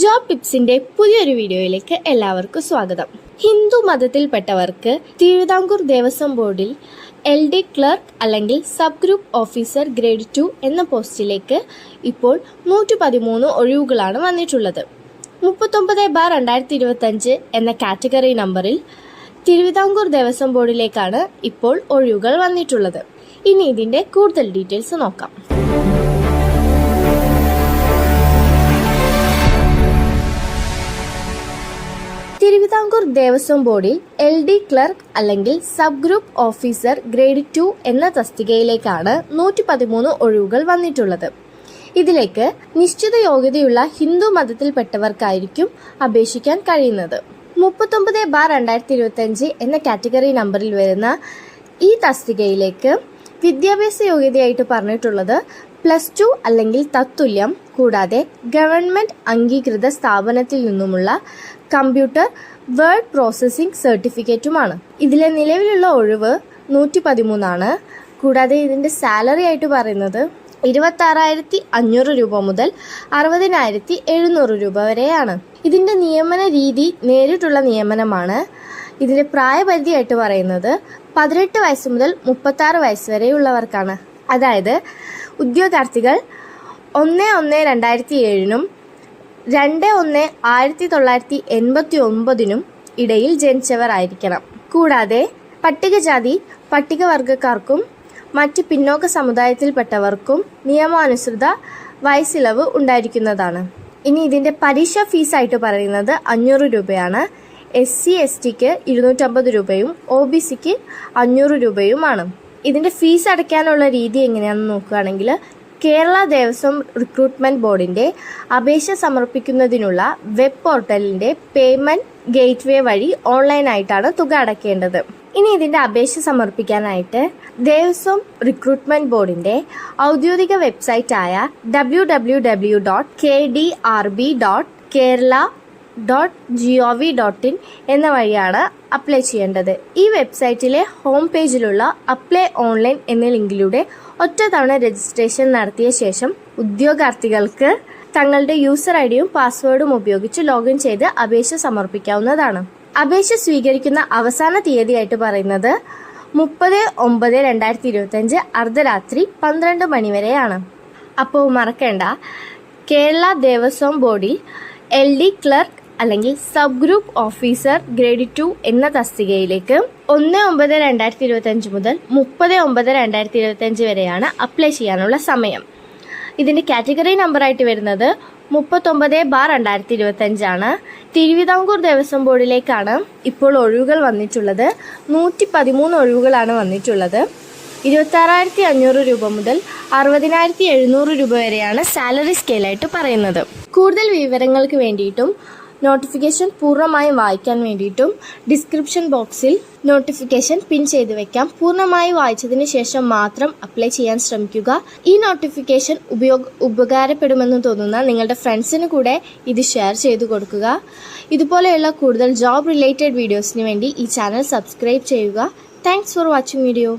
Job ടിപ്സിന്റെ പുതിയൊരു വീഡിയോയിലേക്ക് എല്ലാവർക്കും സ്വാഗതം. ഹിന്ദു മതത്തിൽപ്പെട്ടവർക്ക് തിരുവിതാംകൂർ ദേവസ്വം ബോർഡിൽ എൽ ഡി ക്ലർക്ക് അല്ലെങ്കിൽ sub group officer grade two എന്ന പോസ്റ്റിലേക്ക് ഇപ്പോൾ നൂറ്റി പതിമൂന്ന് ഒഴിവുകളാണ് വന്നിട്ടുള്ളത്. മുപ്പത്തൊമ്പത് ബാർ രണ്ടായിരത്തി ഇരുപത്തഞ്ച് എന്ന കാറ്റഗറി നമ്പറിൽ തിരുവിതാംകൂർ ദേവസ്വം ബോർഡിലേക്കാണ് ഇപ്പോൾ ഒഴിവുകൾ വന്നിട്ടുള്ളത്. ഇനി ഇതിന്റെ കൂടുതൽ ഡീറ്റെയിൽസ് നോക്കാം. ദേവസ്വം ബോർഡിൽ എൽ ഡി ക്ലർക്ക് അല്ലെങ്കിൽ sub group officer grade two എന്ന തസ്തികയിലേക്കാണ് നൂറ്റി പതിമൂന്ന് ഒഴിവുകൾ വന്നിട്ടുള്ളത്. ഇതിലേക്ക് നിശ്ചിത യോഗ്യതയുള്ള ഹിന്ദു മതത്തിൽപ്പെട്ടവർക്കായിരിക്കും അപേക്ഷിക്കാൻ കഴിയുന്നത്. മുപ്പത്തൊമ്പത് ബാർ രണ്ടായിരത്തി ഇരുപത്തഞ്ച് എന്ന കാറ്റഗറി നമ്പറിൽ വരുന്ന ഈ തസ്തികയിലേക്ക് വിദ്യാഭ്യാസ യോഗ്യതയായിട്ട് പറഞ്ഞിട്ടുള്ളത് പ്ലസ് ടു അല്ലെങ്കിൽ തത്തുല്യം കൂടാതെ ഗവൺമെന്റ് അംഗീകൃത സ്ഥാപനത്തിൽ നിന്നുമുള്ള കമ്പ്യൂട്ടർ വേർഡ് പ്രോസസ്സിംഗ് സർട്ടിഫിക്കറ്റുമാണ്. ഇതിലെ നിലവിലുള്ള ഒഴിവ് നൂറ്റി പതിമൂന്നാണ് കൂടാതെ ഇതിന്റെ സാലറി ആയിട്ട് പറയുന്നത് ഇരുപത്താറായിരത്തി അഞ്ഞൂറ് രൂപ മുതൽ അറുപതിനായിരത്തി എഴുന്നൂറ് രൂപ വരെയാണ്. ഇതിന്റെ നിയമന രീതി നേരിട്ടുള്ള നിയമനമാണ്. ഇതിന്റെ പ്രായപരിധിയായിട്ട് പറയുന്നത് പതിനെട്ട് വയസ്സ് മുതൽ മുപ്പത്താറ് വയസ്സ് വരെയുള്ളവർക്കാണ്. അതായത് ഉദ്യോഗാർത്ഥികൾ ഒന്ന് ഒന്ന് രണ്ടായിരത്തി ഏഴിനും രണ്ട് ഒന്ന് ആയിരത്തി തൊള്ളായിരത്തി എൺപത്തി ഒമ്പതിനും ഇടയിൽ ജനിച്ചവർ ആയിരിക്കണം. കൂടാതെ പട്ടികജാതി പട്ടികവർഗക്കാർക്കും മറ്റ് പിന്നോക്ക സമുദായത്തിൽപ്പെട്ടവർക്കും നിയമാനുസൃത വയസ്സിളവ് ഉണ്ടായിരിക്കുന്നതാണ്. ഇനി ഇതിന്റെ പരീക്ഷാ ഫീസായിട്ട് പറയുന്നത് അഞ്ഞൂറ് രൂപയാണ്. എസ് സി എസ് ടിക്ക് ഇരുന്നൂറ്റമ്പത് രൂപയും ഒ ബി സിക്ക് അഞ്ഞൂറ് രൂപയുമാണ്. ഇതിന്റെ ഫീസ് അടയ്ക്കാനുള്ള രീതി എങ്ങനെയാണെന്ന് നോക്കുകയാണെങ്കിൽ കേരള ദേവസ്വം റിക്രൂട്ട്മെന്റ് ബോർഡിന്റെ അപേക്ഷ സമർപ്പിക്കുന്നതിനുള്ള വെബ് പോർട്ടലിന്റെ പേയ്മെന്റ് ഗേറ്റ്വേ വഴി ഓൺലൈനായിട്ടാണ് തുക അടയ്ക്കേണ്ടത്. ഇനി ഇതിന്റെ അപേക്ഷ സമർപ്പിക്കാനായിട്ട് ദേവസ്വം റിക്രൂട്ട്മെന്റ് ബോർഡിന്റെ ഔദ്യോഗിക വെബ്സൈറ്റായ W W W dot K D R B dot Kerala dot G O V dot in എന്ന വഴിയാണ് അപ്ലൈ ചെയ്യേണ്ടത്. ഈ വെബ്സൈറ്റിലെ ഹോം പേജിലുള്ള അപ്ലൈ ഓൺലൈൻ എന്ന ലിങ്കിലൂടെ ഒറ്റ തവണ രജിസ്ട്രേഷൻ നടത്തിയ ശേഷം ഉദ്യോഗാർത്ഥികൾക്ക് തങ്ങളുടെ യൂസർ ഐ ഡിയും പാസ്വേഡും ഉപയോഗിച്ച് ലോഗിൻ ചെയ്ത് അപേക്ഷ സമർപ്പിക്കാവുന്നതാണ്. അപേക്ഷ സ്വീകരിക്കുന്ന അവസാന തീയതിയായിട്ട് പറയുന്നത് മുപ്പത് ഒമ്പത് രണ്ടായിരത്തി ഇരുപത്തഞ്ച് അർദ്ധരാത്രി പന്ത്രണ്ട് മണിവരെയാണ് അപ്പോൾ മറക്കേണ്ട. കേരള ദേവസ്വം ബോർഡിൽ എൽ ഡി ക്ലർക്ക് അല്ലെങ്കിൽ sub group officer grade two എന്ന തസ്തികയിലേക്ക് ഒന്ന് ഒമ്പത് രണ്ടായിരത്തി ഇരുപത്തി അഞ്ച് മുതൽ മുപ്പത് ഒമ്പത് രണ്ടായിരത്തി ഇരുപത്തി അഞ്ച് വരെയാണ് അപ്ലൈ ചെയ്യാനുള്ള സമയം. ഇതിന്റെ കാറ്റഗറി നമ്പറായിട്ട് വരുന്നത് മുപ്പത്തൊമ്പത് ബാർ രണ്ടായിരത്തി ഇരുപത്തി അഞ്ചാണ് തിരുവിതാംകൂർ ദേവസ്വം ബോർഡിലേക്കാണ് ഇപ്പോൾ ഒഴിവുകൾ വന്നിട്ടുള്ളത്. നൂറ്റി പതിമൂന്ന് ഒഴിവുകളാണ് വന്നിട്ടുള്ളത്. ഇരുപത്താറായിരത്തി അഞ്ഞൂറ് രൂപ മുതൽ അറുപതിനായിരത്തി എഴുന്നൂറ് രൂപ വരെയാണ് സാലറി സ്കെയിലായിട്ട് പറയുന്നത്. കൂടുതൽ വിവരങ്ങൾക്ക് വേണ്ടിയിട്ടും നോട്ടിഫിക്കേഷൻ പൂർണമായും വായിക്കാൻ വേണ്ടിയിട്ടും ഡിസ്ക്രിപ്ഷൻ ബോക്സിൽ നോട്ടിഫിക്കേഷൻ പിൻ ചെയ്ത് വെക്കാം. പൂർണമായി വായിച്ചതിന് ശേഷം മാത്രം അപ്ലൈ ചെയ്യാൻ ശ്രമിക്കുക. ഈ നോട്ടിഫിക്കേഷൻ ഉപയോഗ ഉപകാരപ്പെടുമെന്ന് തോന്നുന്ന നിങ്ങളുടെ ഫ്രണ്ട്സിന് കൂടെ ഇത് ഷെയർ ചെയ്തു കൊടുക്കുക. ഇതുപോലെയുള്ള കൂടുതൽ ജോബ് റിലേറ്റഡ് വീഡിയോസിന് വേണ്ടി ഈ ചാനൽ സബ്സ്ക്രൈബ് ചെയ്യുക. Thanks for watching video.